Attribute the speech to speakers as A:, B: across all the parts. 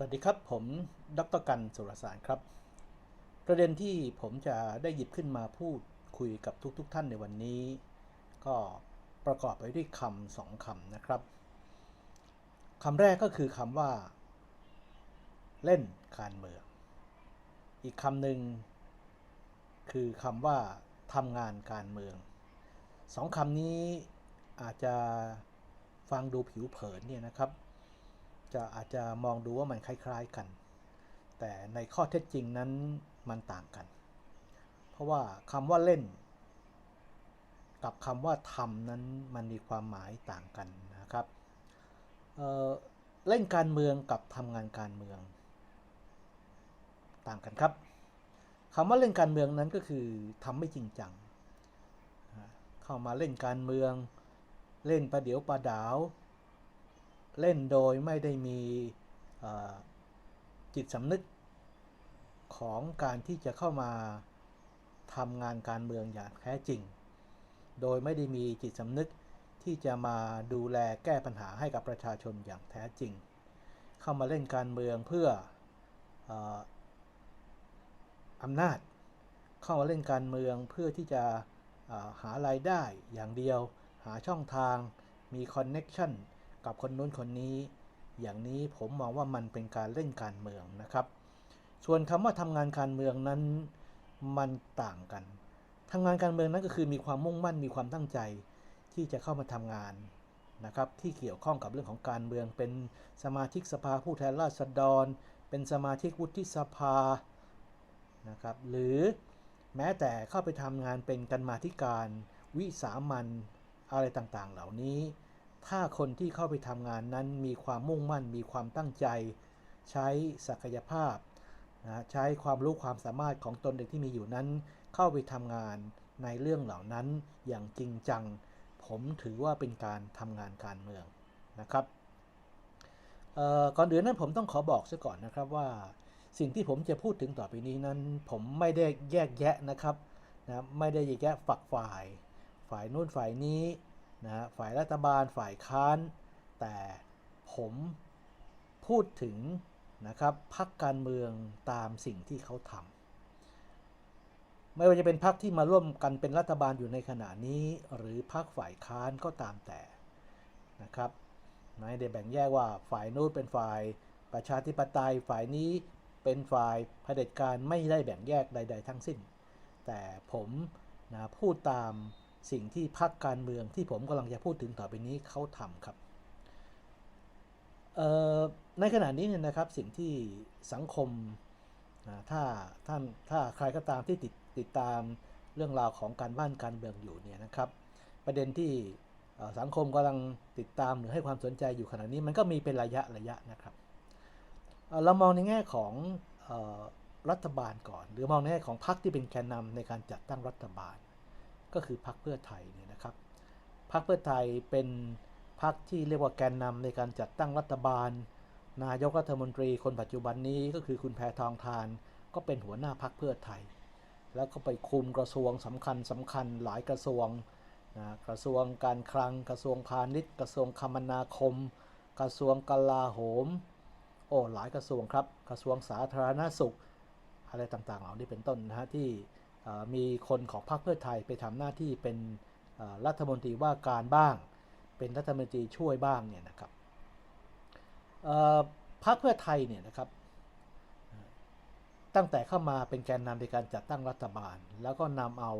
A: สวัสดีครับ ผมดรกันสุรสารครับ ประเด็นที่ผมจะได้หยิบขึ้นมาพูดคุยกับทุกๆทท่านในวันนี้ ก็ประกอบไปด้วยคำสองคำนะครับคำแรกก็คือคำว่า เล่นการเมือง อีกคำหนึ่งคือคำว่าทำงานการเมืองสองคำนี้อาจจะฟังดูผิวเผินเนี่ยนะครับ จะอาจจะมองดูว่ามันคล้ายๆกัน แต่ในข้อเท็จจริงนั้นมันต่างกัน เพราะว่าคำว่าเล่น กับคำว่าทำนั้นมันมีความหมายต่างกันนะครับเเล่นการเมืองกับทำงานการเมือง ต่างกันครับคำว่าเล่นการเมืองนั้นก็คือทำไม่จริงจัง เข้ามาเล่นการเมือง เล่นประเดี๋ยวประดาว เล่นโดยไม่ได้มีจิตสำนึกของการที่จะเข้ามาทำงานการเมืองอย่างแท้จริง โดยไม่ได้มีจิตสำนึกที่จะมาดูแลแก้ปัญหาให้กับประชาชนอย่างแท้จริง เข้ามาเล่นการเมืองเพื่ออำนาจ เข้ามาเล่นการเมืองเพื่อที่จะหารายได้อย่างเดียว หาช่องทาง มีคอนเน็ชัน กับคนนู้นคนนี้ อย่างนี้ผมมองว่ามันเป็นการเล่นการเมืองนะครับ ส่วนคำว่าทำงานการเมืองนั้นมันต่างกันทำงานการเมืองนั้นก็คือมีความมุ่งมั่นมีความตั้งใจที่จะเข้ามาทำงานนะครับที่เกี่ยวข้องกับเรื่องของการเมือง เป็นสมาชิกสภาผู้แทนราษฎร เป็นสมาชิกวุฒิสภานะครับหรือแม้แต่เข้าไปทำงานเป็นกรรมาธิการ วิสามันอะไรต่างๆ เหล่านี้ ถ้าคนที่เข้าไปทำงานนั้นมีความมุ่งมั่น มีความตั้งใจ ใช้ศักยภาพนะใช้ความรู้ความสามารถของตนเด็กที่มีอยู่นั้น เข้าไปทำงานในเรื่องเหล่านั้นอย่างจริงจัง ผมถือว่าเป็นการทำงานการเมืองนะครับก่อนอื่นนั้นผมต้องขอบอกซะก่อนนะครับว่าสิ่งที่ผมจะพูดถึงต่อไปนี้นั้น ผมไม่ได้แยกแยะนะครับนะไม่ได้แยกแยะฝักฝ่าย ฝ่ายนู้นฝ่ายนี้ นะฝ่ายรัฐบาลฝ่ายค้าน แต่ผมพูดถึงนะครับพักการเมืองตามสิ่งที่เขาทำไม่ว่าจะเป็นพักที่มาร่วมกันเป็นรัฐบาลอยู่ในขณะนี้ หรือพักฝ่ายค้านก็ตามแต่นะครับไม่ได้แบ่งแยกว่าฝ่ายนู้นเป็นฝ่ายประชาธิปไตยฝ่ายนี้เป็นฝ่ายเผด็จการไม่ได้แบ่งแยกใด ๆ ทั้งสิ้น แต่ผมนะพูดตาม สิ่งที่พรรคการเมืองที่ผมกำลังจะพูดถึงต่อไปนี้เขาทำครับในขณะนี้เนี่ยนะครับสิ่งที่สังคมถ้าท่านถ้าใครก็ตามที่ติดติดตามเรื่องราวของการบ้านการเมืองอยู่เนี่ยนะครับ ประเด็นที่สังคมกำลังติดตามหรือให้ความสนใจอยู่ขณะนี้มันก็มีเป็นระยะระยะนะครับเรามองในแง่ของรัฐบาลก่อน หรือมองในแง่ของพรรคที่เป็นแกนนำในการจัดตั้งรัฐบาล ก็คือพรรคเพื่อไทยเนี่ยนะครับพรรคเพื่อไทยเป็นพรรคที่เรียกว่าแกนนำในการจัดตั้งรัฐบาล นายกรัฐมนตรีคนปัจจุบันนี้ก็คือคุณแพทองทาน ก็เป็นหัวหน้าพรรคเพื่อไทย แล้วก็ไปคุมกระทรวงสำคัญสำคัญหลายกระทรวงนะกระทรวงการคลัง กระทรวงพาณิชย์ กระทรวงคมนาคม กระทรวงกลาโหม โอ้หลายกระทรวงครับ กระทรวงสาธารณสุข อะไรต่างๆเหล่านี้เป็นต้นนะฮะที่ มีคนของพรรคเพื่อไทยไปทำหน้าที่เป็นรัฐมนตรีว่าการบ้าง เป็นรัฐมนตรีช่วยบ้างเนี่ยนะครับพรรคเพื่อไทยเนี่ยนะครับตั้งแต่เข้ามาเป็นแกนนำในการจัดตั้งรัฐบาล แล้วก็นำเอา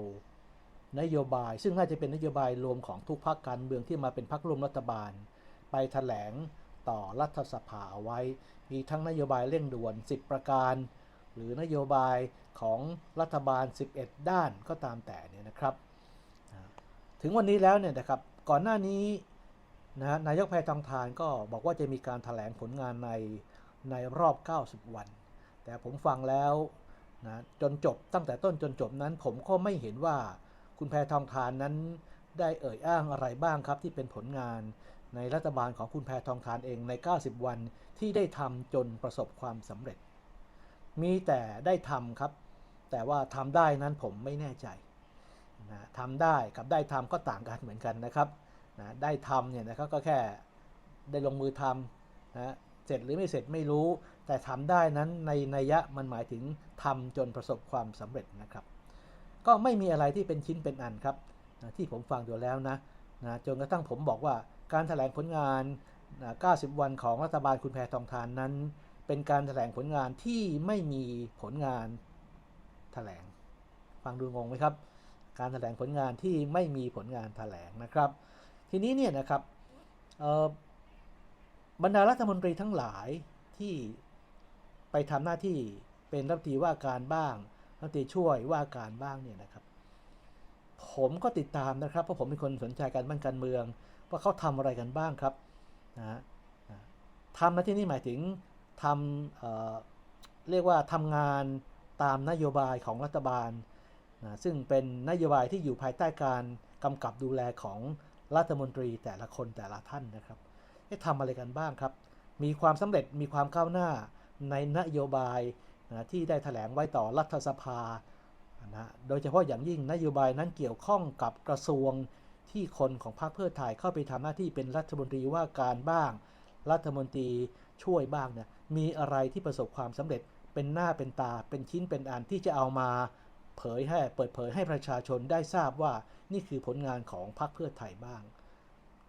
A: นโยบาย ซึ่งน่าจะเป็นนโยบายรวมของทุกพรรคการเมืองที่มาเป็นพรรคร่วมรัฐบาล ไปถแถลงต่อรัฐสภาเอาไว้ มีทั้งนโยบายเร่งด่วน 10 ประการ หรือนโยบาย ของรัฐบาล 11 ด้านก็ตามแต่เนี่ยนะครับ ถึงวันนี้แล้วเนี่ยนะครับก่อนหน้านี้นะนายกแพทองทานก็บอกว่าจะมีการถแถลงผลงานในในรอบ 90 วัน แต่ผมฟังแล้วนะจนจบตั้งแต่ต้นจนจบนั้น ผมก็ไม่เห็นว่าคุณแพทองทานนั้นได้เอ่ยอ้างอะไรบ้างครับ ที่เป็นผลงานในรัฐบาลของคุณแพทองทานเองใน 90 วันที่ได้ทำจนประสบความสำเร็จ มีแต่ได้ทำครับ แต่ว่าทำได้นั้นผมไม่แน่ใจนะทำได้กับได้ทำก็ต่างกันเหมือนกันนะครับนะได้ทำเนี่ยนะครับก็แค่ได้ลงมือทำนะเสร็จหรือไม่เสร็จไม่รู้ แต่ทำได้นั้นในนัยยะมันหมายถึงทำจนประสบความสำเร็จนะครับ ก็ไม่มีอะไรที่เป็นชิ้นเป็นอันครับนะที่ผมฟังดูแล้วนะนะจนกระทั่งผมบอกว่าการแถลงผลงานนะ90 วันของรัฐบาลคุณแพทองทานนั้น เป็นการแถลงผลงานที่ไม่มีผลงาน ถลง ฟังดูงงไหมครับ การแถลงผลงานที่ไม่มีผลงานแถลงนะครับ ทีนี้เนี่ยนะครับบรรดารัฐมนตรีทั้งหลายที่ไปทำหน้าที่เป็นรัฐมนตรีว่าการบ้างรัฐมนตรีช่วยว่าการบ้างเนี่ยนะครับ ผมก็ติดตามนะครับเพราะผมเป็นคนสนใจการบ้านการเมือง ว่าเขาทำอะไรกันบ้างครับนะฮะนะทำในที่นี้หมายถึงทำเเรียกว่าทำงาน ตามนโยบายของรัฐบาลนะซึ่งเป็นนโยบายที่อยู่ภายใต้การกำกับดูแลของรัฐมนตรีแต่ละคนแต่ละท่านนะครับได้ทำอะไรกันบ้างครับ มีความสำเร็จมีความก้าวหน้าในนโยบายนะที่ได้แถลงไว้ต่อรัฐสภานะโดยเฉพาะอย่างยิ่งนโยบายนั้นเกี่ยวข้องกับกระทรวงที่คนของพรรคเพื่อไทยเข้าไปทำหน้าที่เป็นรัฐมนตรีว่าการบ้าง รัฐมนตรีช่วยบ้างเนี่ยมีอะไรที่ประสบความสำเร็จ เป็นหน้าเป็นตาเป็นชิ้นเป็นอันที่จะเอามาเผยให้เปิดเผยให้ประชาชนได้ทราบว่านี่คือผลงานของพรรคเพื่อไทยบ้าง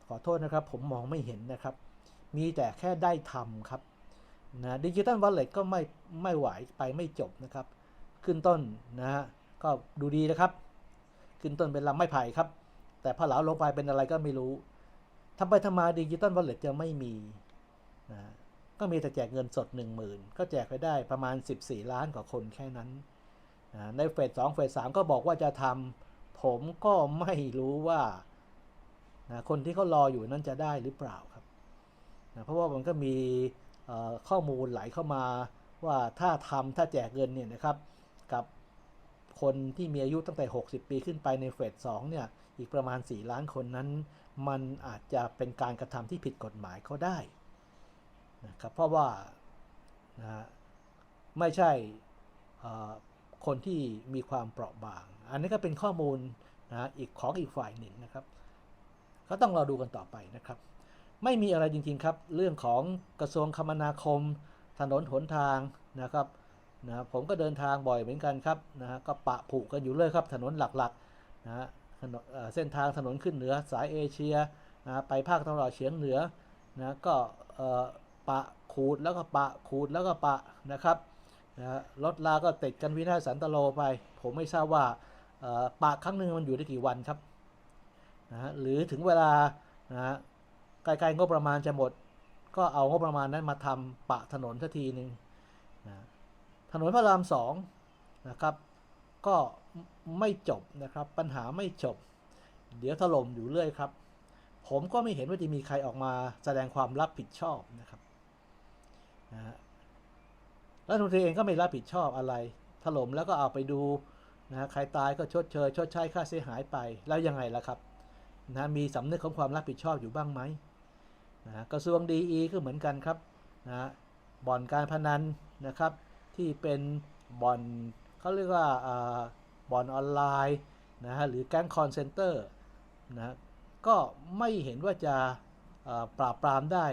A: ขอโทษนะครับผมมองไม่เห็นนะครับ มีแต่แค่ได้ทำครับนะดิจิตอลวอลเล็ตก็ไม่ไม่ไหวไปไม่จบนะครับ ขึ้นต้นนะฮะก็ดูดีนะครับ ขึ้นต้นเป็นลำไม้ไผ่ครับ แต่พอเหลาลงไปเป็นอะไรก็ไม่รู้ทำไปทำมาดิจิตอลวอลเล็ตจะไม่มีนะ ก็มีแต่แจกเงินสด 1 0,000 ก็แจกไปได้ประมาณ 14 ล้านกว่าคนแค่นั้น ในเฟสสองเฟสสามก็บอกว่าจะทำผมก็ไม่รู้ว่าคนที่เขารออยู่นั้นจะได้หรือเปล่าครับ เพราะว่ามันก็มีข้อมูลไหลเข้ามาว่าถ้าทำถ้าแจกเงินเนี่ยนะครับกับคนที่มีอายุตั้งแต่ 60 ปีขึ้นไปในเฟสสองเนี่ยอีกประมาณ 4 ล้านคนนั้น มันอาจจะเป็นการกระทำที่ผิดกฎหมายก็ได้ นะครับเพราะว่านะไม่ใช่คนที่มีความเปราะบาง อันนี้ก็เป็นข้อมูลนะอีกของอีกฝ่ายหนึ่งนะครับ ก็ต้องรอดูกันต่อไปนะครับ ไม่มีอะไรจริงๆครับ เรื่องของกระทรวงคมนาคม ถนนหนทางนะครับนะผมก็เดินทางบ่อยเหมือนกันครับนะฮะก็ปะผุกันอยู่เลยครับ ถนนหลักๆนะฮะถนนเส้นทางถนนขึ้นเหนือสายเอเชียนะไปภาคตะวันออกเฉียงเหนือนะก็ ปะขูดแล้วก็ปะขูดแล้วก็ปะนะครับนะรถลาก็ติดกันวินาศสันตโลไป ผมไม่ทราบว่าปะครั้งหนึ่งมันอยู่ได้กี่วันครับนะฮะหรือถึงเวลานะฮะใกล้ๆงบประมาณจะหมด ก็เอางบประมาณนั้นมาทำปะถนนสักทีหนึ่งนะถนนพระรามสองนะครับ ก็ไม่จบนะครับปัญหาไม่จบ เดี๋ยวถล่มอยู่เรื่อยครับ ผมก็ไม่เห็นว่าจะมีใครออกมาแสดงความรับผิดชอบนะครับ นะฮะรัฐมนตรีเองก็ไม่รับผิดชอบอะไร ถล่มแล้วก็เอาไปดูนะใครตายก็ชดเชย ชดใช้ค่าเสียหายไปแล้วยังไงล่ะครับนะมีสำนึกของความรับผิดชอบอยู่บ้างไหมนะกระทรวงดีก็เหมือนกันครับนะบ่อนการพนันนะครับที่เป็นบ่อนเขาเรียกว่าบ่อนออนไลน์นะฮะหรือแก๊งคอนเซนเตอร์นะก็ไม่เห็นว่าจะปราบปรามได้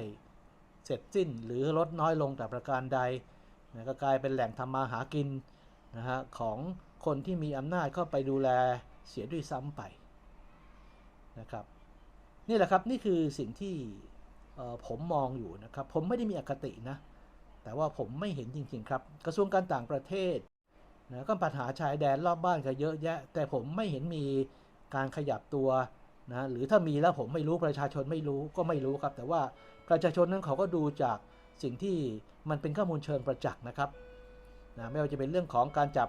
A: เสร็จสิ้นหรือลดน้อยลงแต่ประการใดนะก็กลายเป็นแหล่งทำมาหากินนะฮะของคนที่มีอำนาจเข้าไปดูแลเสียด้วยซ้ำไปนะครับนี่แหละครับนี่คือสิ่งที่ผมมองอยู่นะครับผมไม่ได้มีอคตินะแต่ว่าผมไม่เห็นจริงๆครับ กระทรวงการต่างประเทศนะก็ปัญหาชายแดนรอบบ้านก็เยอะแยะ แต่ผมไม่เห็นมีการขยับตัวนะหรือถ้ามีแล้วผมไม่รู้ประชาชนไม่รู้ก็ไม่รู้ครับ แต่ว่า ประชาชนนั้นเขาก็ดูจากสิ่งที่มันเป็นข้อมูลเชิงประจักษ์นะครับนะไม่ว่าจะเป็นเรื่องของการจับ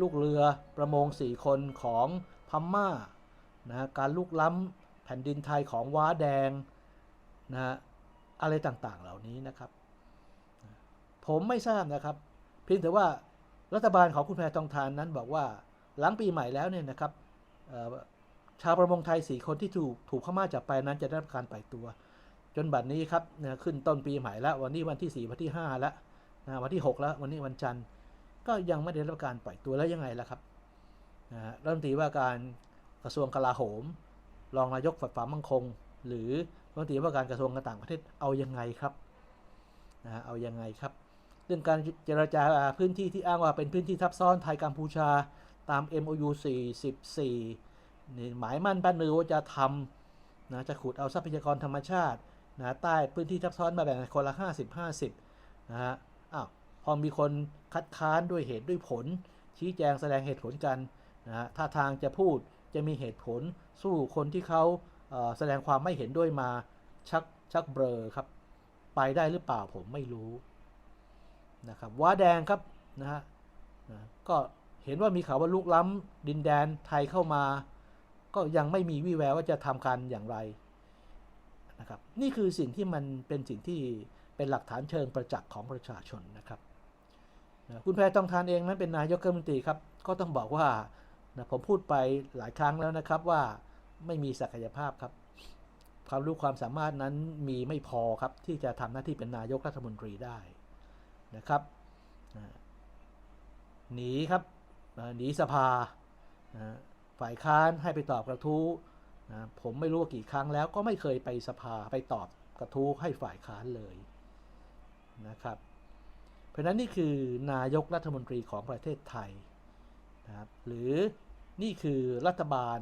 A: ลูกเรือประมงสี่คนของพม่านะการลุกล้ำแผ่นดินไทยของว้าแดงนะอะไรต่างๆเหล่านี้นะครับ ผมไม่ทราบนะครับเพียงแต่ว่ารัฐบาลของคุณแพทองทานนั้นบอกว่าหลังปีใหม่แล้วเนี่ยนะครับชาวประมงไทยสี่คนที่ถูกถูกพม่าจับไปนั้นจะได้รับการปล่อยตัว จนบัดนี้ครับนะขึ้นต้นปีใหม่แล้ววันนี้วันที่ 4 วันที่ 5 แล้วนะวันที่ 6 แล้ววันนี้วันจันทร์ ก็ยังไม่ได้รับการปล่อยตัวแล้วยังไงล่ะครับนะรัฐมนตรีว่าการกระทรวงกลาโหม รองนายกฝ่ายความมั่นคง หรือรัฐมนตรีว่าการกระทรวงการต่างประเทศเอายังไงครับนะฮะเอายังไงครับ เรื่องการเจรจาพื้นที่ที่อ้างว่าเป็นพื้นที่ทับซ้อนไทยกัมพูชาตาม MOU 44นี่หมายมั่นปั้นมือว่าจะทำนะจะขุดเอาทรัพยากรธรรมชาติ นะใต้พื้นที่ทับซ้อนมาแบ่งคนละ 50 50นะฮะอ้าวพอมีคนคัดค้านด้วยเหตุด้วยผล ชี้แจงแสดงเหตุผลกันนะฮะถ้าทางจะพูดจะมีเหตุผลสู้คนที่เขาเแสดงความไม่เห็นด้วยมาชักชักเบลอครับ ไปได้หรือเปล่าผมไม่รู้นะครับว้าแดงครับนะฮะนะก็เห็นว่ามีข่าวว่าลุกล้ำดินแดนไทยเข้ามา ก็ยังไม่มีวี่แววว่าจะทำการอย่างไร นะครับนี่คือสิ่งที่มันเป็นสิ่งที่เป็นหลักฐานเชิงประจักษ์ของประชาชนนะครับนะคุณแพทองทานเองนั้นเป็นนายกรัฐมนตรีครับก็ต้องบอกว่านะผมพูดไปหลายครั้งแล้วนะครับว่าไม่มีศักยภาพครับ ความรู้ความสามารถนั้นมีไม่พอครับที่จะทำหน้าที่เป็นนายกรัฐมนตรีได้นะครับหนีครับหนีสภาฝ่ายค้านให้ไปตอบกระทู้ นะผมไม่รู้กี่ครั้งแล้วก็ไม่เคยไปสภาไปตอบกระทู้ให้ฝ่ายค้านเลยนะครับ เพราะนั้นนี่คือนายกรัฐมนตรีของประเทศไทยนะครับหรือนี่คือรัฐบาล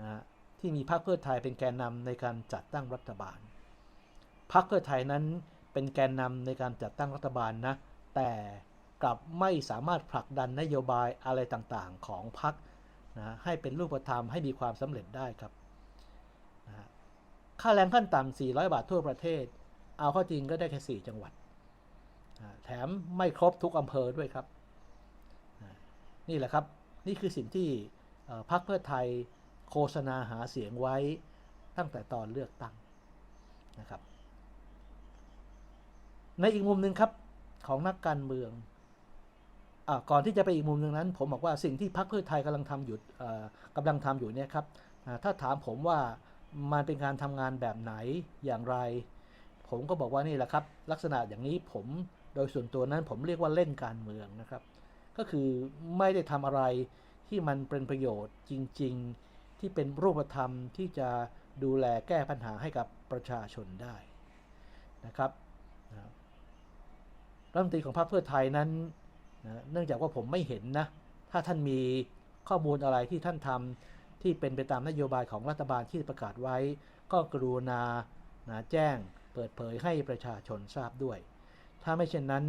A: นะฮะที่มีพรรคเพื่อไทยเป็นแกนนำในการจัดตั้งรัฐบาลพรรคเพื่อไทยนั้นเป็นแกนนำในการจัดตั้งรัฐบาลนะแต่กลับไม่สามารถผลักดันนโยบายอะไรต่างๆ ของพรรคนะให้เป็นรูปธรรมให้มีความสำเร็จได้ครับ ค่าแรงขั้นต่ำ400 บาททั่วประเทศ เอาเข้าจริงก็ได้แค่ 4 จังหวัด แถมไม่ครบทุกอำเภอด้วยครับ นี่แหละครับ นี่คือสิ่งที่พรรคเพื่อไทยโฆษณาหาเสียงไว้ตั้งแต่ตอนเลือกตั้งนะครับ ในอีกมุมหนึ่งครับของนักการเมืองอก่อนที่จะไปอีกมุมหนึ่งนั้น ผมบอกว่าสิ่งที่พรรคเพื่อไทยกำลังทำอยู่กำลังทำอยู่เนี่ยครับถ้าถามผมว่า มันเป็นการทำงานแบบไหนอย่างไร ผมก็บอกว่านี่แหละครับ ลักษณะอย่างนี้ผมโดยส่วนตัวนั้นผมเรียกว่าเล่นการเมืองนะครับ ก็คือไม่ได้ทำอะไรที่มันเป็นประโยชน์จริง ๆ ที่เป็นรูปธรรมที่จะดูแลแก้ปัญหาให้กับประชาชนได้นะครับนะรัฐมนตรีของพรรคเพื่อไทยนั้นนะเนื่องจากว่าผมไม่เห็นนะ ถ้าท่านมีข้อมูลอะไรที่ท่านทำ ที่เป็นไปตามนโยบายของรัฐบาลที่ประกาศไว้ ก็กรุณานะแจ้งเปิดเผยให้ประชาชนทราบด้วย ถ้าไม่เช่นนั้น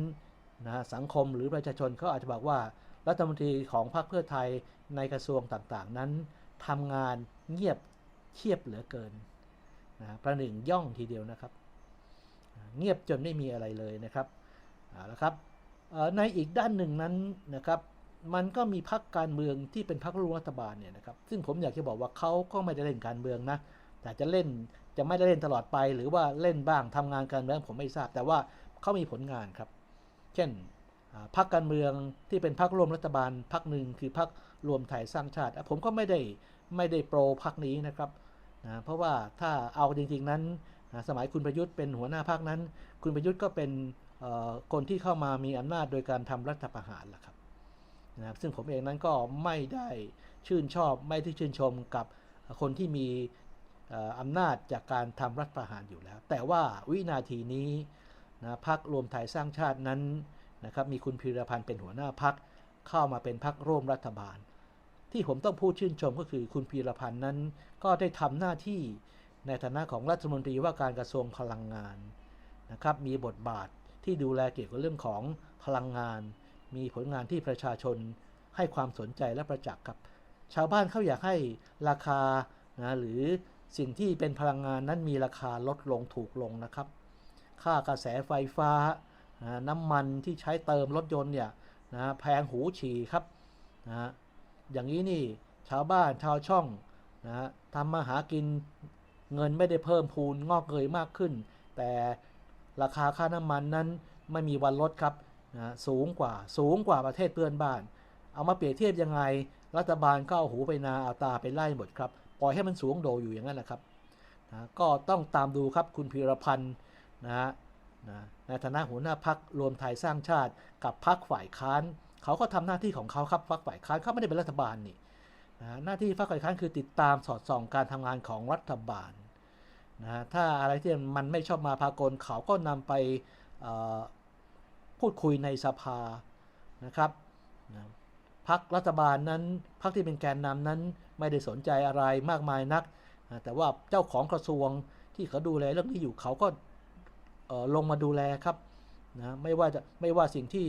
A: นะสังคมหรือประชาชนเขาอาจจะบอกว่า รัฐมนตรีของพรรคเพื่อไทยในกระทรวงต่างๆ นั้นทำงานเงียบเชียบเหลือเกินนะประหนึ่งย่องทีเดียวนะครับ เงียบจนไม่มีอะไรเลยนะครับเอาละครับในอีกด้านหนึ่งนั้นนะครับ มันก็มีพรรคการเมืองที่เป็นพรรคร่วมรัฐบาลเนี่ยนะครับ ซึ่งผมอยากจะบอกว่าเขาก็ไม่ได้เล่นการเมืองนะ แต่จะเล่นจะไม่ได้เล่นตลอดไป หรือว่าเล่นบ้างทำงานการเมืองผมไม่ทราบ แต่ว่าเขามีผลงานครับ เช่นพรรคการเมืองที่เป็นพรรคร่วมรัฐบาลพรรคหนึ่งคือพรรครวมไทยสร้างชาติ ผมก็ไม่ได้ไม่ได้โปรพรรคนี้นะครับนะเพราะว่าถ้าเอาจริงๆนั้นสมัยคุณประยุทธ์เป็นหัวหน้าพรรคนั้น คุณประยุทธ์ก็เป็นคนที่เข้ามามีอำนาจโดยการทำรัฐประหารล่ะครับ นะครับซึ่งผมเองนั้นก็ไม่ได้ชื่นชอบไม่ได้ชื่นชมกับคนที่มีอำนาจจากการทำรัฐประหารอยู่แล้ว แต่ว่าวินาทีนี้นะพรรครวมไทยสร้างชาตินั้นนะครับมีคุณพีรพันธ์เป็นหัวหน้าพรรคเข้ามาเป็นพรรคร่วมรัฐบาล ที่ผมต้องพูดชื่นชมก็คือคุณพีรพันธ์นั้น ก็ได้ทำหน้าที่ในฐานะของรัฐมนตรีว่าการกระทรวงพลังงานนะครับมีบทบาทที่ดูแลเกี่ยวกับเรื่องของพลังงาน มีผลงานที่ประชาชนให้ความสนใจและประจักษ์ครับ ชาวบ้านเขาอยากให้ราคานะหรือสิ่งที่เป็นพลังงานนั้นมีราคาลดลงถูกลงนะครับ ค่ากระแสไฟฟ้านะน้ำมันที่ใช้เติมรถยนต์เนี่ยนะแพงหูฉี่ครับนะอย่างนี้นี่ชาวบ้านชาวช่องนะฮะทำมาหากินเงินไม่ได้เพิ่มพูนงอกเงยมากขึ้น แต่ราคาค่าน้ำมันนั้นไม่มีวันลดครับ นะสูงกว่าสูงกว่าประเทศเพื่อนบ้าน เอามาเปรียบเทียบยังไง รัฐบาลก็เอาหูไปนาเอาตาไปไล่หมดครับ ปล่อยให้มันสูงโดอยู่อย่างนั้นแหละครับนะก็ต้องตามดูครับคุณพีรพันธ์นะฮะนะในฐานะหัวหน้าพักรวมไทยสร้างชาติกับพักฝ่ายค้าน เขาก็ทำหน้าที่ของเขาครับพรรคฝ่ายค้านเขาไม่ได้เป็นรัฐบาลนี่นะหน้าที่พรรคฝ่ายค้านคือติดตามสอดส่องการทำงานของรัฐบาลนะถ้าอะไรที่มันไม่ชอบมาพากลเขาก็นำไป พูดคุยในสภานะครับนะพักรัฐบาลนั้นพักที่เป็นแกนนำนั้นไม่ได้สนใจอะไรมากมายนัก แต่ว่าเจ้าของกระทรวงที่เขาดูแลเรื่องนี้อยู่เขาก็ลงมาดูแลครับนะไม่ว่าจะไม่ว่าสิ่งที่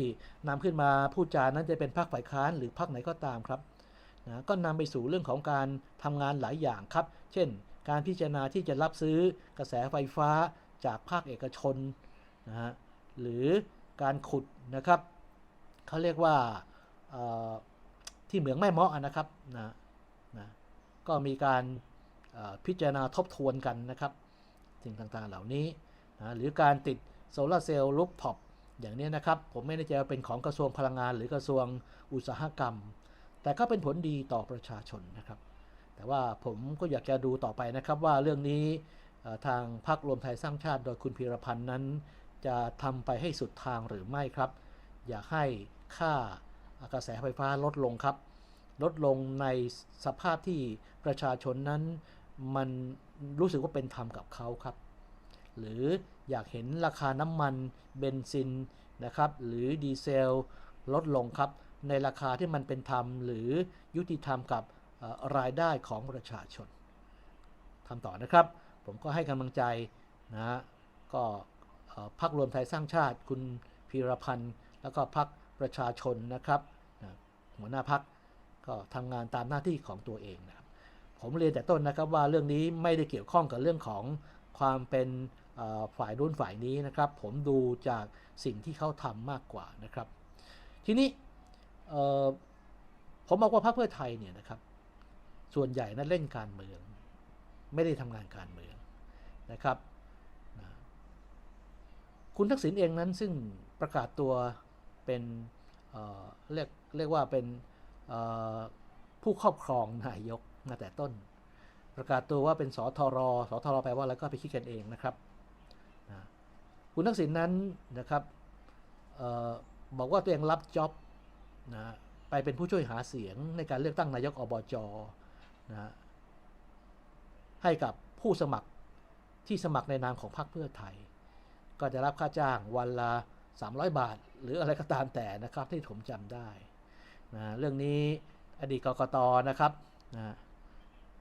A: นำขึ้นมาพูดจานั้นจะเป็นพรรคฝ่ายค้านหรือพรรคไหนก็ตามครับนะก็นำไปสู่เรื่องของการทำงานหลายอย่างครับ เช่น การพิจารณาที่จะรับซื้อกระแสไฟฟ้าจากภาคเอกชนนะฮะหรือ การขุดนะครับเขาเรียกว่าที่เหมืองแม่เมาะนะครับนะนะก็มีการพิจารณาทบทวนกันนะครับ สิ่งต่างๆเหล่านี้นะหรือการติดโซลาร์เซลล์ลูฟท็อปอย่างนี้นะครับ ผมไม่แน่ใจว่าเป็นของกระทรวงพลังงาน หรือกระทรวงอุตสาหกรรม แต่ก็เป็นผลดีต่อประชาชนนะครับ แต่ว่าผมก็อยากจะดูต่อไปนะครับว่าเรื่องนี้ทางพรรครวมไทยสร้างชาติโดยคุณพีรพันธ์นั้น จะทำไปให้สุดทางหรือไม่ครับ อยากให้ค่ากระแสไฟฟ้าลดลงครับ ลดลงในสภาพที่ประชาชนนั้น มันรู้สึกว่าเป็นธรรมกับเขาครับ หรืออยากเห็นราคาน้ำมันเบนซินนะครับ หรือดีเซลลดลงครับ ในราคาที่มันเป็นธรรม หรือยุติธรรมกับรายได้ของประชาชนทำต่อนะครับ ผมก็ให้กำลังใจนะก็ พรรครวมไทยสร้างชาติคุณพีรพันธ์ แล้วก็พรรคประชาชนนะครับหัวหน้าพรรคก็ทำงานตามหน้าที่ของตัวเองนะครับผมเรียนแต่ต้นนะครับว่าเรื่องนี้ไม่ได้เกี่ยวข้องกับเรื่องของความเป็นฝ่ายรุ่นฝ่ายนี้นะครับ ผมดูจากสิ่งที่เขาทำมากกว่านะครับ ทีนี้ผมบอกว่าพรรคเพื่อไทยเนี่ยนะครับ ส่วนใหญ่นั้นเล่นการเมือง ไม่ได้ทำงานการเมืองนะครับ คุณทักษิณเองนั้นซึ่งประกาศตัวเป็นเเรียกเรียกว่าเป็นผู้ครอบครองนายกมาแต่ต้น ประกาศตัวว่าเป็นสทรสทรแปลว่าอะไรก็ไปคิดกันเองนะครับนะคุณทักษิณนั้นนะครับออบอกว่าตัวเองรับจ็อบนะไปเป็นผู้ช่วยหาเสียงในการเลือกตั้งนายกอบจนะให้กับผู้สมัครที่สมัครในนามของพรรคเพื่อไทย ก็จะรับค่าจ้างวันละ 300 บาท หรืออะไรก็ตามแต่นะครับที่ผมจำได้นะเรื่องนี้อดีตกกตนะครับนะ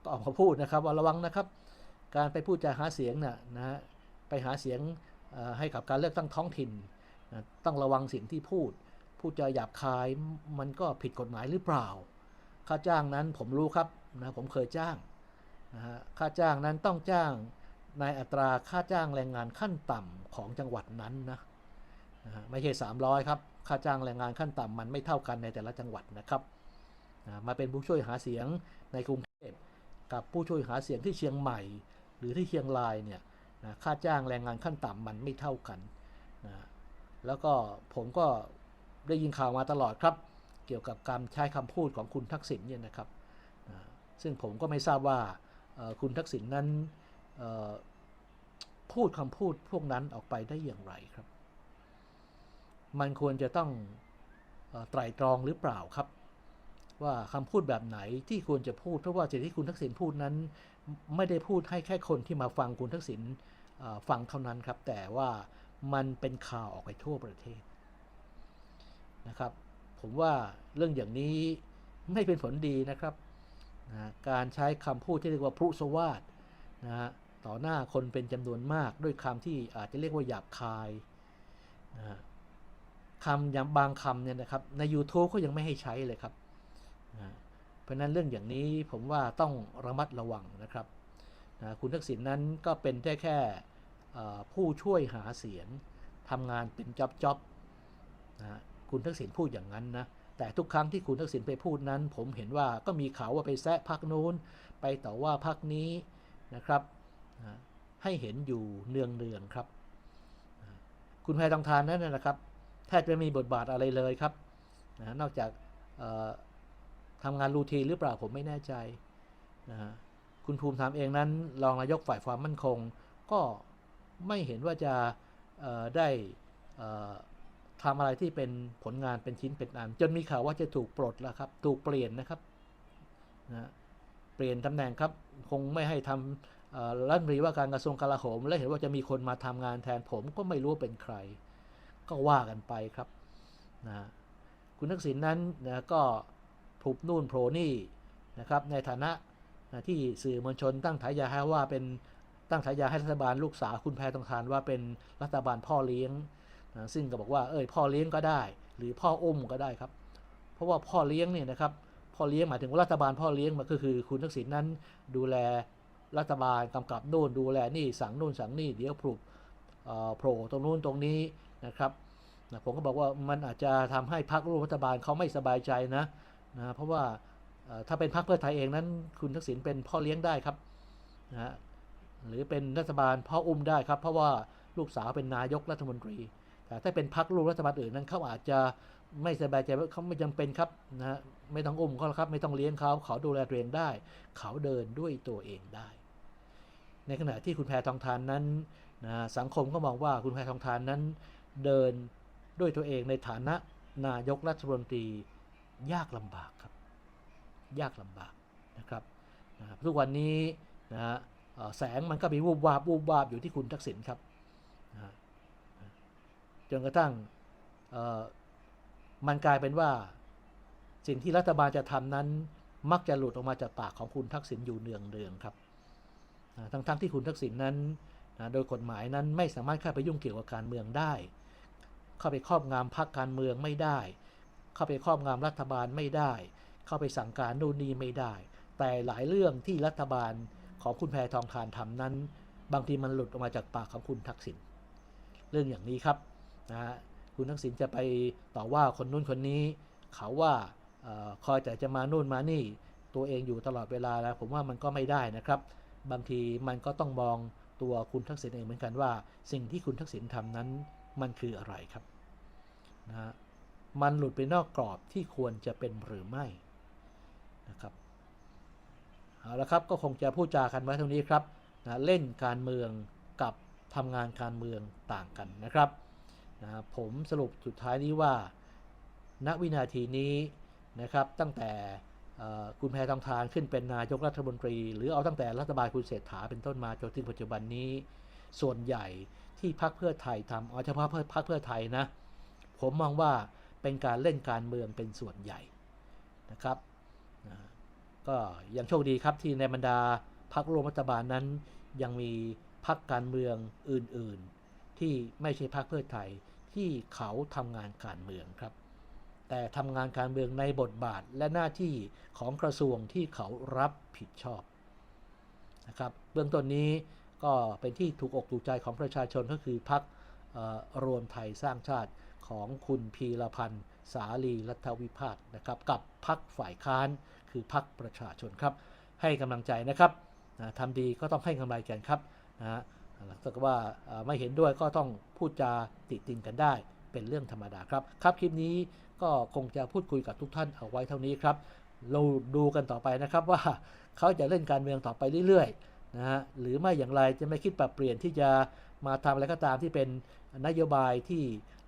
A: ก็ออกมาพูดนะครับว่าระวังนะครับ การไปพูดจาหาเสียงน่ะนะฮะไปหาเสียงให้กับการเลือกตั้งท้องถิ่นนะต้องระวังสิ่งที่พูด พูดจาหยาบคายมันก็ผิดกฎหมายหรือเปล่า ค่าจ้างนั้นผมรู้ครับนะผมเคยจ้างนะฮะค่าจ้างนั้นต้องจ้าง ในอัตราค่าจ้างแรงงานขั้นต่ำของจังหวัดนั้นนะไม่ใช่ 300 ครับ ค่าจ้างแรงงานขั้นต่ำมันไม่เท่ากันในแต่ละจังหวัดนะครับมาเป็นผู้ช่วยหาเสียงในกรุงเทพกับผู้ช่วยหาเสียงที่เชียงใหม่ หรือที่เชียงรายเนี่ยค่าจ้างแรงงานขั้นต่ำมันไม่เท่ากันนะแล้วก็ผมก็ได้ยินข่าวมาตลอดครับ เกี่ยวกับการใช้คำพูดของคุณทักษิณเนี่ยนะครับนะซึ่งผมก็ไม่ทราบว่าคุณทักษิณนั้น พูดคำพูดพวกนั้นออกไปได้อย่างไรครับ มันควรจะต้องไตรตรองหรือเปล่าครับ ว่าคำพูดแบบไหนที่ควรจะพูดเพราะว่าสิ่งที่คุณทักษิณพูดนั้น ไม่ได้พูดให้แค่คนที่มาฟังคุณทักษิณฟังเท่านั้นครับ แต่ว่ามันเป็นข่าวออกไปทั่วประเทศนะครับ ผมว่าเรื่องอย่างนี้ไม่เป็นผลดีนะครับนะการใช้คำพูดที่เรียกว่าพรุสวาสนะฮะ ต่อหน้าคนเป็นจำนวนมาก ด้วยคำที่อาจจะเรียกว่าหยาบคายนะคำอย่างบางคำเนี่ยนะครับใน YouTube ก็ยังไม่ให้ใช้เลยครับนะเพราะนั้นเรื่องอย่างนี้ผมว่าต้องระมัดระวังนะครับนะคุณทักษิณนั้นก็เป็นได้แค่เอ่ผู้ช่วยหาเสียงทำงานเป็นจ็อบจ็อบนะคุณทักษิณพูดอย่างนั้นนะแต่ทุกครั้งที่คุณทักษิณไปพูดนั้น ผมเห็นว่าก็มีข่าวว่าไปแซะพักนู้น ไปต่อว่าพักนี้นะครับ ให้เห็นอยู่เนืองเนืองครับ คุณแพทองทานนั้นนะนะครับแทบจะไม่มีบทบาทอะไรเลยครับนะนอกจากทำงานรูทีหรือเปล่าผมไม่แน่ใจนะคุณภูมิธรรมเองนั้น รองนายกฝ่ายความมั่นคง ก็ไม่เห็นว่าจะได้ทำอะไรที่เป็นผลงานเป็นชิ้นเป็นอันจนมีข่าวว่าจะถูกปลดแล้วครับ ถูกเปลี่ยนนะครับนะเปลี่ยนตำแหน่งครับ คงไม่ให้ทำ รัฐมนตรีว่าการกระทรวงกลาโหม และเห็นว่าจะมีคนมาทำงานแทนผมก็ไม่รู้เป็นใคร ก็ว่ากันไปครับนะคุณทักษิณนั้นนะก็ถูกนู่นโผล่นี่นะครับในฐานะนะที่สื่อมวลชนตั้งฉายาให้ว่าเป็นตั้งฉายาให้รัฐบาลลูกสาวคุณแพทองทานว่าเป็นรัฐบาลพ่อเลี้ยงนะซึ่งก็บอกว่าเอ้ยพ่อเลี้ยงก็ได้ หรือพ่ออุ้มก็ได้ครับ เพราะว่าพ่อเลี้ยงเนี่ยนะครับพ่อเลี้ยงหมายถึงว่ารัฐบาลพ่อเลี้ยงมันก็คือคุณทักษิณนั้นดูแล รัฐบาลกำกับโน่นดูแลนี่สั่งโน่นสั่งนี่เดี๋ยวปลุกโผล่ตรงนู้นตรงนี้นะครับนะผมก็บอกว่ามันอาจจะทำให้พรรคร่วมรัฐบาลเขาไม่สบายใจนะนะเพราะว่าถ้าเป็นพรรคเพื่อไทยเองนั้น คุณทักษิณเป็นพ่อเลี้ยงได้ครับนะฮะหรือเป็นรัฐบาลพ่ออุ้มได้ครับ เพราะว่าลูกสาวเป็นนายกรัฐมนตรี แต่ถ้าเป็นพรรคร่วมรัฐบาลอื่นนั้นเขาอาจจะไม่สบายใจว่าเขาไม่จำเป็นครับนะฮะไม่ต้องอุ้มเขาครับไม่ต้องเลี้ยงเขาเขาดูแลตัวเองได้ เขาเดินด้วยตัวเองได้ ในขณะที่คุณแพทองทานนั้นนะสังคมก็มองว่าคุณแพทองทานนั้นเดินด้วยตัวเองในฐานะนายกรัฐมนตรียากลำบากครับ ยากลำบากนะครับนะทุกวันนี้นะแสงมันก็มีวูบวาบวูบวาบอยู่ที่คุณทักษิณครับนะจนกระทั่งมันกลายเป็นว่าสิ่งที่รัฐบาลจะทำนั้นมักจะหลุดออกมาจากปากของคุณทักษิณอยู่เนืองๆครับ ทั้งๆทที่คุณทักษิณนั้นนะโดยกฎหมายนั้นไม่สามารถเข้าไปยุ่งเกี่ยวกับการเมืองได้ เข้าไปครอบงำพรรคการเมืองไม่ได้ เข้าไปครอบงำรัฐบาลไม่ได้ เข้าไปสั่งการโน่นนี่ไม่ได้ แต่หลายเรื่องที่รัฐบาลของคุณแพทองทานทำนั้น บางทีมันหลุดออกมาจากปากของคุณทักษิณเรื่องอย่างนี้ครับนะฮะคุณทักษิณจะไปต่อว่าคนนู้นคนนี้ เขาว่าออคอยแต่จะมานู่นมานี่ ตัวเองอยู่ตลอดเวลาแล้วผมว่ามันก็ไม่ได้นะครับ บางทีมันก็ต้องมองตัวคุณทักษิณเองเหมือนกันว่า สิ่งที่คุณทักษิณทำนั้นมันคืออะไรครับนะฮะมันหลุดไปนอกกรอบที่ควรจะเป็นหรือไม่นะครับเอาละครับก็คงจะพูดจากันไว้เท่านี้ครับนะเล่นการเมืองกับทำงานการเมืองต่างกันนะครับนะผมสรุปสุดท้ายนี้ว่าณวินาทีนี้นะครับตั้งแต่ คุณแพทองทานขึ้นเป็นนายกรัฐมนตรี หรือเอาตั้งแต่รัฐบาลคุณเศรษฐาเป็นต้นมาจนถึงปัจจุบันนี้ ส่วนใหญ่ที่พรรคเพื่อไทยทำเอาเฉพาะเพื่อพรรคเพื่อไทยนะ ผมมองว่าเป็นการเล่นการเมืองเป็นส่วนใหญ่นะครับนะก็ยังโชคดีครับที่ในบรรดาพรรคร่วมรัฐบาลนั้น ยังมีพรรคการเมืองอื่น ๆ ที่ไม่ใช่พรรคเพื่อไทยที่เขาทำงานการเมืองครับ แต่ทำงานการเมืองในบทบาทและหน้าที่ของกระทรวงที่เขารับผิดชอบนะครับเบื้องต้นนี้ก็เป็นที่ถูกอกถูกใจของประชาชนก็คือพรรคเอ่อรวมไทยสร้างชาติของคุณพีรพันธ์ สาลีรัฐวิพากนะครับกับพรรคฝ่ายค้านคือพรรคประชาชนครับ ให้กำลังใจนะครับนะทำดีก็ต้องให้กำลังใจกันครับนะฮะถ้ากว่าไม่เห็นด้วยก็ต้องพูดจาติดติงกันได้ เป็นเรื่องธรรมดาครับ ครับคลิปนี้ก็คงจะพูดคุยกับทุกท่านเอาไว้เท่านี้ครับ เราดูกันต่อไปนะครับว่าเขาจะเล่นการเมืองต่อไปเรื่อยๆนะฮะหรือไม่อย่างไรจะไม่คิดปรับเปลี่ยนที่จะมาทำอะไรก็ตามที่เป็นนโยบายที่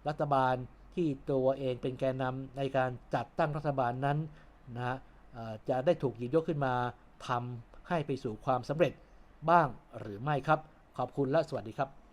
A: รัฐบาลที่ตัวเองเป็นแกนนำในการจัดตั้งรัฐบาลนั้นนะฮะจะได้ถูกหยิบยกขึ้นมาทำให้ไปสู่ความสำเร็จบ้างหรือไม่ครับ ขอบคุณและสวัสดีครับ